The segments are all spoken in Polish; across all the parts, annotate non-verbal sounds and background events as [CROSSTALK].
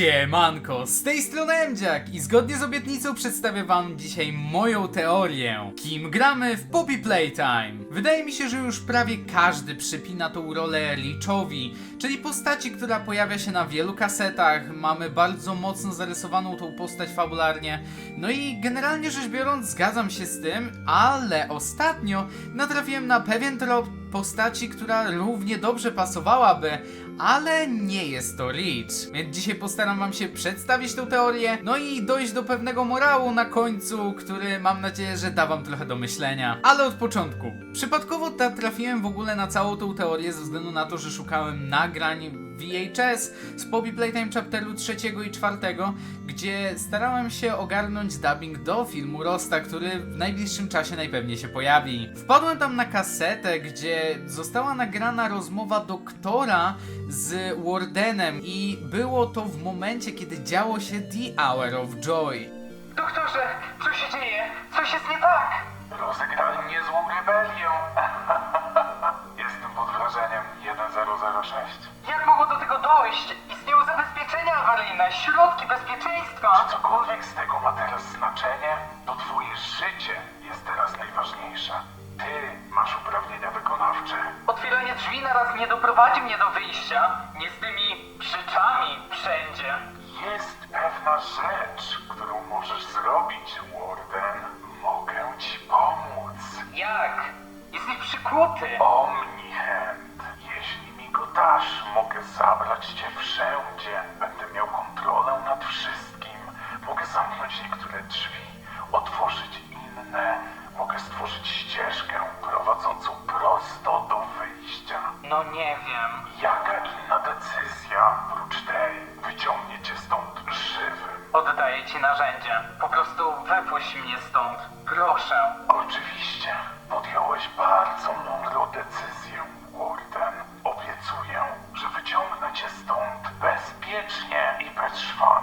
Siemanko, z tej strony Emdziak i zgodnie z obietnicą przedstawię wam dzisiaj moją teorię, kim gramy w Poppy Playtime. Wydaje mi się, że już prawie każdy przypina tą rolę Leechowi, czyli postaci, która pojawia się na wielu kasetach, mamy bardzo mocno zarysowaną tą postać fabularnie, no i generalnie rzecz biorąc zgadzam się z tym, ale ostatnio natrafiłem na pewien trop postaci, która równie dobrze pasowałaby, ale nie jest to Reach. Więc dzisiaj postaram wam się przedstawić tę teorię, no i dojść do pewnego morału na końcu, który mam nadzieję, że da wam trochę do myślenia. Ale od początku. Przypadkowo trafiłem w ogóle na całą tą teorię ze względu na to, że szukałem nagrań VHS z Poppy Playtime chapteru trzeciego i czwartego, gdzie starałem się ogarnąć dubbing do filmu Rosta, który w najbliższym czasie najpewniej się pojawi. Wpadłem tam na kasetę, gdzie została nagrana rozmowa doktora z Wardenem i było to w momencie, kiedy działo się The Hour of Joy. Doktorze, co się dzieje? Coś jest nie tak! Rozegrali niezłą rebelię. [LAUGHS] Jestem pod wrażeniem 1006. dojść? Istnieją zabezpieczenia awaryjne, środki bezpieczeństwa! Cokolwiek z tego ma teraz znaczenie, to twoje życie jest teraz najważniejsze. Ty masz uprawnienia wykonawcze. Otwieranie drzwi naraz nie doprowadzi mnie do wyjścia. Nie z tymi rzeczami wszędzie. Jest pewna rzecz, którą możesz zrobić, Warden. Mogę ci pomóc. Jak? Jesteś przykuty! Mogę zabrać cię wszędzie. Będę miał kontrolę nad wszystkim. Mogę zamknąć niektóre drzwi, otworzyć inne. Mogę stworzyć ścieżkę prowadzącą prosto do wyjścia. No nie wiem. Jaka inna decyzja, prócz tej, wyciągnie cię stąd żywym? Oddaję ci narzędzie. Po prostu wypuść mnie stąd. Proszę. Oczywiście, podjąłeś bardzo mądrą decyzję, Yeah, he pressed far.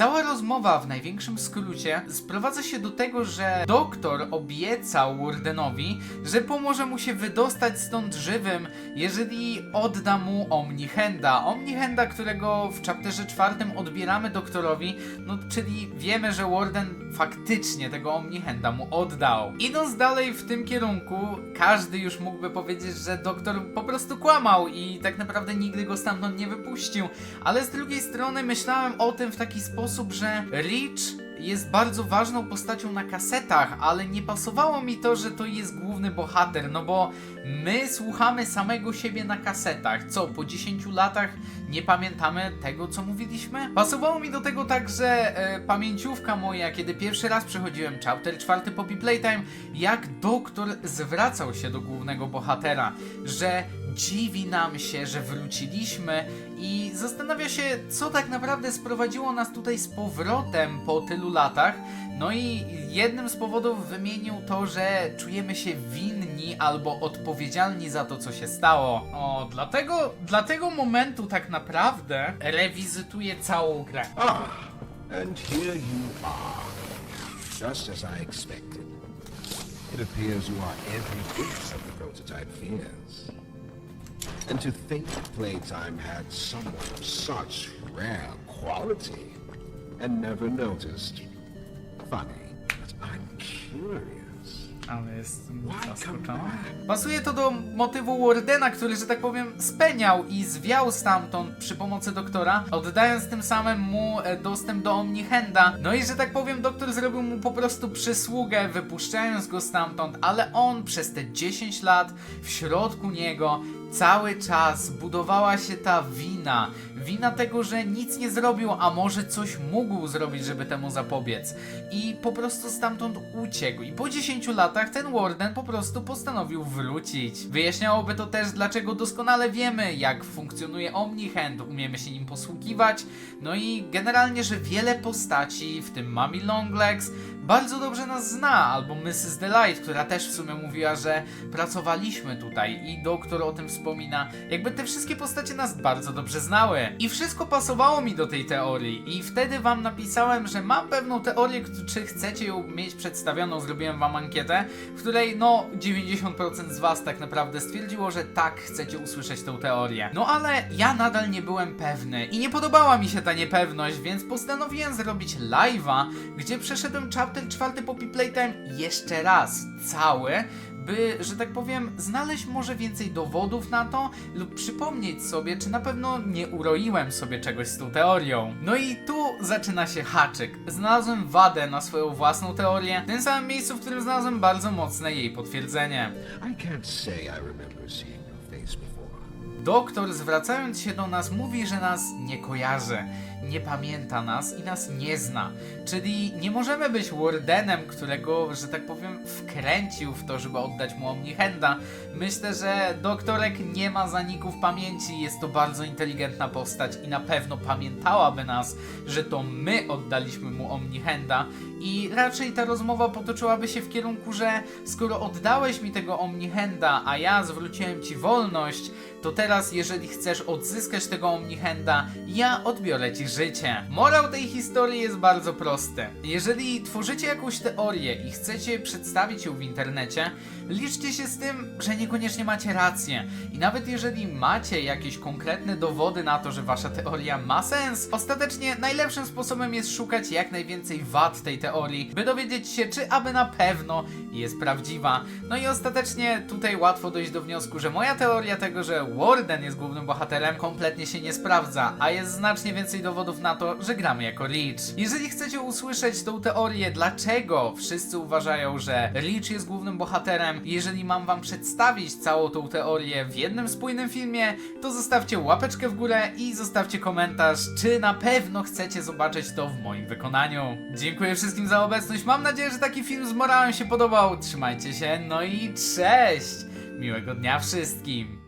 Cała rozmowa w największym skrócie sprowadza się do tego, że doktor obiecał Wardenowi, że pomoże mu się wydostać stąd żywym, jeżeli odda mu Omnihenda. Omnihenda, którego w chapterze czwartym odbieramy doktorowi, no czyli wiemy, że Warden faktycznie tego Omnihenda mu oddał. Idąc dalej w tym kierunku, każdy już mógłby powiedzieć, że doktor po prostu kłamał i tak naprawdę nigdy go stamtąd nie wypuścił, ale z drugiej strony myślałem o tym w taki sposób, że Rich jest bardzo ważną postacią na kasetach, ale nie pasowało mi to, że to jest główny bohater, no bo my słuchamy samego siebie na kasetach. Co, po 10 latach nie pamiętamy tego, co mówiliśmy? Pasowało mi do tego także e, pamięciówka moja, kiedy pierwszy raz przechodziłem chapter 4 Poppy Playtime, jak doktor zwracał się do głównego bohatera, że dziwi nam się, że wróciliśmy i zastanawia się, co tak naprawdę sprowadziło nas tutaj z powrotem po tylu latach. No i jednym z powodów wymienił to, że czujemy się winni albo odpowiedzialni za to, co się stało. O, dlatego, dla tego momentu tak naprawdę rewizytuję całą grę. Ah, and here you are, just as I expected. It appears you are every bit of the prototype Phoenix. And to think Playtime had someone of such rare quality and never noticed. Funny, but I'm curious. Ale jestem zaskoczony. Pasuje to do motywu Wardena, który, że tak powiem, speniał i zwiał stamtąd przy pomocy doktora, oddając tym samym mu e, dostęp do Omnihenda. No i, że tak powiem, doktor zrobił mu po prostu przysługę, wypuszczając go stamtąd, ale on przez te 10 lat w środku niego cały czas budowała się ta wina. Wina tego, że nic nie zrobił, a może coś mógł zrobić, żeby temu zapobiec. I po prostu stamtąd uciekł. I po 10 latach ten Warden po prostu postanowił wrócić. Wyjaśniałoby to też, dlaczego doskonale wiemy, jak funkcjonuje Omnihand, umiemy się nim posługiwać. No i generalnie, że wiele postaci, w tym Mami Longlegs, bardzo dobrze nas zna, albo Mrs. Delight, która też w sumie mówiła, że pracowaliśmy tutaj i doktor o tym wspomina. Jakby te wszystkie postacie nas bardzo dobrze znały. I wszystko pasowało mi do tej teorii. I wtedy wam napisałem, że mam pewną teorię, czy chcecie ją mieć przedstawioną. Zrobiłem wam ankietę, w której no 90% z was tak naprawdę stwierdziło, że tak chcecie usłyszeć tę teorię. No ale ja nadal nie byłem pewny i nie podobała mi się ta niepewność, więc postanowiłem zrobić live'a, gdzie przeszedłem chapter 4 Poppy Playtime jeszcze raz, cały, by, że tak powiem, znaleźć może więcej dowodów na to lub przypomnieć sobie, czy na pewno nie uroiłem sobie czegoś z tą teorią. No i tu zaczyna się haczyk. Znalazłem wadę na swoją własną teorię, w tym samym miejscu, w którym znalazłem bardzo mocne jej potwierdzenie. I can't say I remember seeing your face before. Doktor, zwracając się do nas, mówi, że nas nie kojarzy, nie pamięta nas i nas nie zna. Czyli nie możemy być Wardenem, którego, że tak powiem, wkręcił w to, żeby oddać mu Omnihenda. Myślę, że doktorek nie ma zaników pamięci, jest to bardzo inteligentna postać i na pewno pamiętałaby nas, że to my oddaliśmy mu Omnihenda i raczej ta rozmowa potoczyłaby się w kierunku, że skoro oddałeś mi tego Omnihenda, a ja zwróciłem ci wolność, to teraz, jeżeli chcesz odzyskać tego Omnihenda, ja odbiorę ci życie. Morał tej historii jest bardzo prosty. Jeżeli tworzycie jakąś teorię i chcecie przedstawić ją w internecie, liczcie się z tym, że niekoniecznie macie rację. I nawet jeżeli macie jakieś konkretne dowody na to, że wasza teoria ma sens, ostatecznie najlepszym sposobem jest szukać jak najwięcej wad tej teorii, by dowiedzieć się, czy aby na pewno jest prawdziwa. No i ostatecznie tutaj łatwo dojść do wniosku, że moja teoria tego, że Warden jest głównym bohaterem, kompletnie się nie sprawdza, a jest znacznie więcej dowodów na to, że gramy jako Leech. Jeżeli chcecie usłyszeć tą teorię, dlaczego wszyscy uważają, że Leech jest głównym bohaterem, jeżeli mam wam przedstawić całą tą teorię w jednym spójnym filmie, to zostawcie łapeczkę w górę i zostawcie komentarz, czy na pewno chcecie zobaczyć to w moim wykonaniu. Dziękuję wszystkim za obecność, mam nadzieję, że taki film z morałem się podobał. Trzymajcie się, no i cześć! Miłego dnia wszystkim!